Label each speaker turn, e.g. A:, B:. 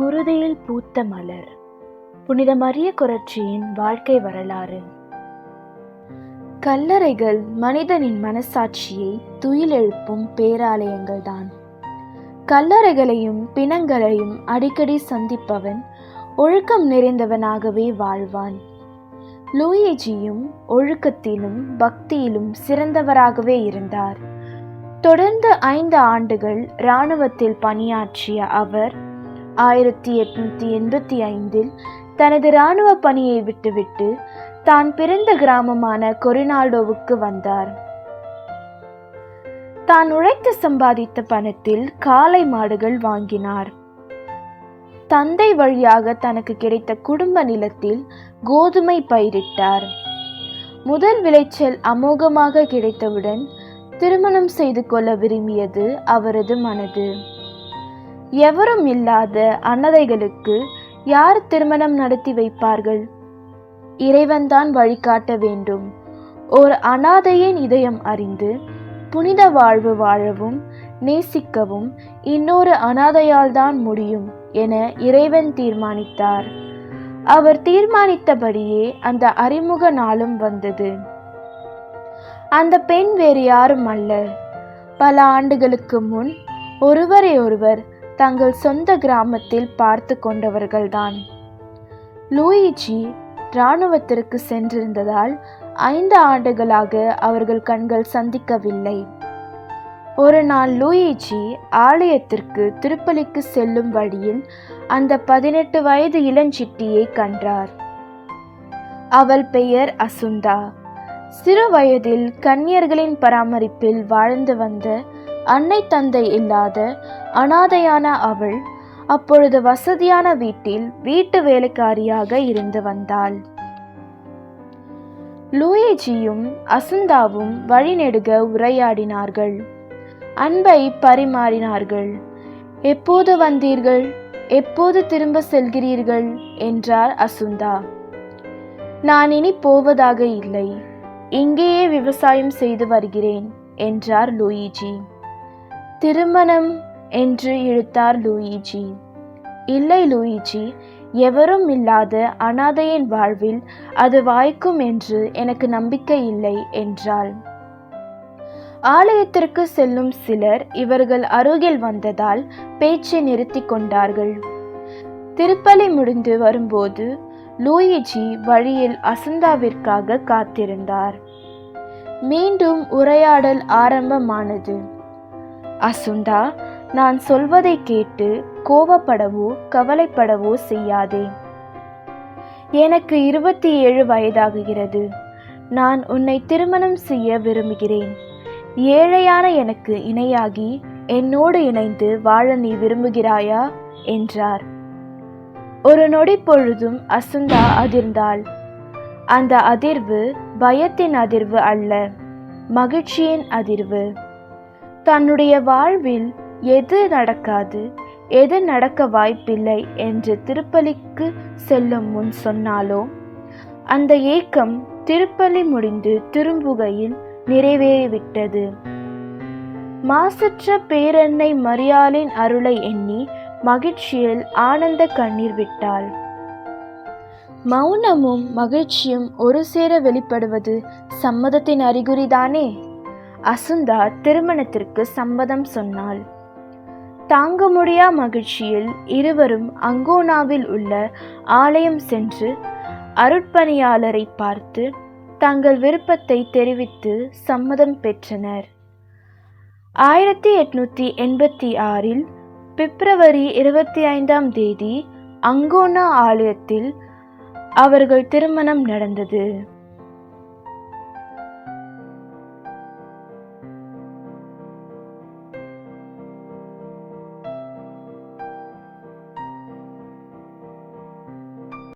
A: குருதியில் பூத்த மலர். புனித மரிய குரட்சியின் வாழ்க்கை வரலாறு. கல்லறைகள் மனிதனின் மனசாட்சியை துயிலெழுப்பும் பேராலயங்கள்தான். கல்லறைகளையும் பிணங்களையும் அடிக்கடி சந்திப்பவன் ஒழுக்கம் நிறைந்தவனாகவே வாழ்வான். லூயிஜியும் ஒழுக்கத்திலும் பக்தியிலும் சிறந்தவராகவே இருந்தார். தொடர்ந்து ஐந்து ஆண்டுகள் இராணுவத்தில் பணியாற்றிய அவர் ஆயிரத்தி எட்நூத்தி எண்பத்தி ஐந்தில் தனது இராணுவ பணியை விட்டுவிட்டு தான் பிறந்த கிராமமான கொரினால்டோவுக்கு வந்தார். தான் உழைத்து சம்பாதித்த பணத்தில் காளை மாடுகள் வாங்கினார். தந்தை வழியாக தனக்கு கிடைத்த குடும்ப நிலத்தில் கோதுமை பயிரிட்டார். முதல் விளைச்சல் அமோகமாக கிடைத்தவுடன் திருமணம் செய்து கொள்ள விரும்பியது அவரது மனது. எவரும் இல்லாத அன்னதைகளுக்கு யார் திருமணம் நடத்தி வைப்பார்கள்? இறைவன்தான் வழிகாட்ட வேண்டும். ஓர் அனாதையின் இதயம் அறிந்து புனித வாழ்வு வாழவும் நேசிக்கவும் இன்னொரு அனாதையால் தான் முடியும் என இறைவன் தீர்மானித்தார். அவர் தீர்மானித்தபடியே அந்த அறிமுக நாளும் வந்தது. அந்த பெண் வேறு யாரும் அல்ல. பல ஆண்டுகளுக்கு முன் ஒருவரை ஒருவர் தங்கள் சொந்த கிராமத்தில் பார்த்து கொண்டவர்கள்தான். லூயிஜி இராணுவத்திற்கு சென்றிருந்ததால் ஐந்து ஆண்டுகளாக அவர்கள் கண்கள் சந்திக்கவில்லை. ஒரு நாள் லூயிஜி ஆலயத்திற்கு திருப்பலிக்கு செல்லும் வழியில் அந்த பதினெட்டு வயது இளஞ்சிட்டியை கண்டார். அவள் பெயர் அசுந்தா. சிறு வயதில் கன்னியர்களின் பராமரிப்பில் வாழ்ந்து வந்த அன்னை தந்தை இல்லாத அனாதையான அவள் அப்பொழுது வசதியான வீட்டில் வீட்டு வேலைக்காரியாக இருந்து வந்தாள். லூயிஜியும் அசுந்தாவும் வழிநெடுக உரையாடினார்கள். அன்பை பரிமாறினார்கள். எப்போது வந்தீர்கள்? எப்போது திரும்ப செல்கிறீர்கள்? என்றார் அசுந்தா. நான் இனி போவதாக இல்லை. இங்கேயே விவசாயம் செய்து வருகிறேன் என்றார் லூயிஜி. திருமணம் என்று இழுத்தார் லூயிஜி. இல்லை லூயிஜி எவரும் இல்லாத அனாதையின் வாழ்வில் அது வாய்க்கும் என்று எனக்கு நம்பிக்கை இல்லை என்றாள். ஆலயத்திற்கு செல்லும் சிலர் இவர்கள் அருகில் வந்ததால் பேச்சை நிறுத்தி கொண்டார்கள். திருப்பலி முடிந்து வரும்போது லூயிஜி வழியில் அசந்தாவிற்காக காத்திருந்தார். மீண்டும் உரையாடல் ஆரம்பமானது. அசுந்தா நான் சொல்வதை கேட்டு கோவப்படவோ கவலைப்படவோ செய்யாதே. எனக்கு இருபத்தி ஏழு வயதாகுகிறது. நான் உன்னை திருமணம் செய்ய விரும்புகிறேன். ஏழையான எனக்கு இணையாகி என்னோடு இணைந்து வாழ நீ விரும்புகிறாயா? என்றார். ஒரு நொடி பொழுதும் அசுந்தா அதிர்ந்தாள். அந்த அதிர்வு பயத்தின் அதிர்வு அல்ல மகிழ்ச்சியின் அதிர்வு. தன்னுடைய வாழ்வில் எது நடக்காது எது நடக்க வாய்ப்பில்லை என்று திருப்பலிக்கு செல்லும் முன் சொன்னாலோ? அந்த ஏக்கம் திருப்பலி முடிந்து திரும்புகையில் நிறைவேறிவிட்டது. மாசற்ற பேரன்னை மரியாளின் அருளை எண்ணி மகிழ்ச்சியில் ஆனந்த கண்ணீர் விட்டாள். மௌனமும் மகிழ்ச்சியும் ஒரு சேர வெளிப்படுவது சம்மதத்தின் அறிகுறிதானே? அசுந்தா திருமணத்திற்கு சம்மதம் சொன்னாள். தாங்க முடியா மகிழ்ச்சியில் இருவரும் அங்கோனாவில் உள்ள ஆலயம் சென்று அருட்பணியாளரை பார்த்து தங்கள் விருப்பத்தை தெரிவித்து சம்மதம் பெற்றனர். ஆயிரத்தி எட்நூத்தி எண்பத்தி ஆறில் பிப்ரவரி இருபத்தி ஐந்தாம் தேதி அங்கோனா ஆலயத்தில் அவர்கள் திருமணம் நடந்தது.